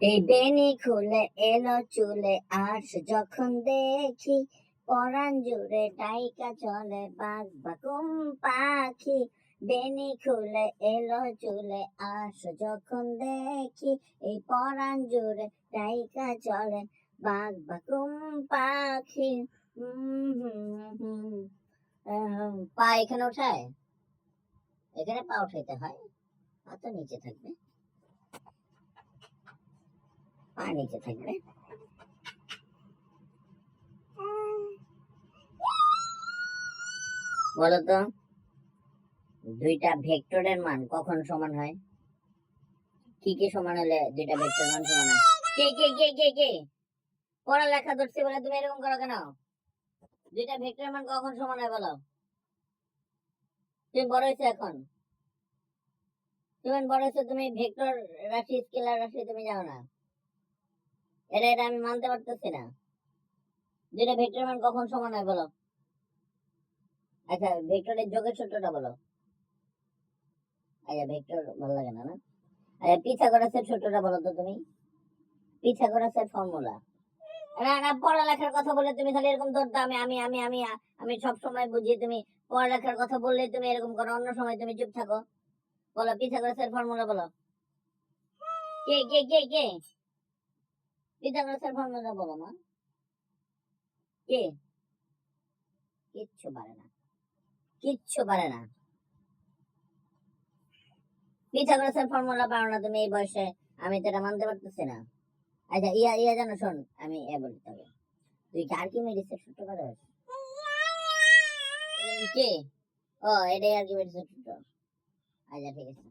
এই বেনি খুলে এলো চুলে আর যখন দেখি পরাণ জুড়ে ডাইকা চলে বাঘ বাকুম পাখি। বেনি খুলে এলো চুলে আস যখন দেখি এই পরাণ জুড়ে ডাইকা চলে বাঘ বাকুম পাখি। পা এখানে ওঠায়? এখানে পা উঠাইতে হয়? পা তো নিচে থাকবে। পা নিচে থাকবে বলো তো, দুইটা ভেক্টরের মান কখন সমান হয়? কি কি সমান হলে দুইটা ভেক্টর মান সমান হয়? কে কে কে কে কে? পড়ালেখা ধরছে বলে তুমি এরকম করো কেন? দুইটা ভেক্টর মান কখন সমান হয় বলো? তুমি বড় হয়েছো এখন। তুমি বড় হয়েছো, তুমি ভেক্টর রাশি, স্কেলার রাশি তুমি জানো না। এটা এটা আমি মানতে পারতেছি না। দুইটা ভেক্টর মান কখন সমান হয় বলো? আচ্ছা ভেক্টরের যোগের সূত্রটা বলো। আচ্ছা ভেক্টর ভালো লাগে না না? আচ্ছা পিথাগোরাসের সূত্রটা বলো তো তুমি। পিথাগোরাসের ফর্মুলা না না, পড়ালেখার কথা বলে তুমি খালি এরকম ধরতে আমি আমি আমি আমি আমি সব সময় তুমি পড়ালেখার কথা বললে তুমি এরকম করো, অন্য সময় তুমি চুপ থাকো। বলো, পিথাগোরাসের ফর্মুলা বলো। কে কে কে কে? ফর্মুলা বলো মা কে কিচ্ছু পারে না কিচ্ছু পারে না ফর্মুলা পারো না তুমি এই বয়সে আমি তো এটা মানতে পারতেছি না আচ্ছা ইয়া ইয়া জানো শোন আমি এ বলতে হবে তুই কি আর্কিমিডিসের সূত্র পারস কে ও এটাই আর কি আর্কিমিডিসের সূত্র আচ্ছা ঠিক আছে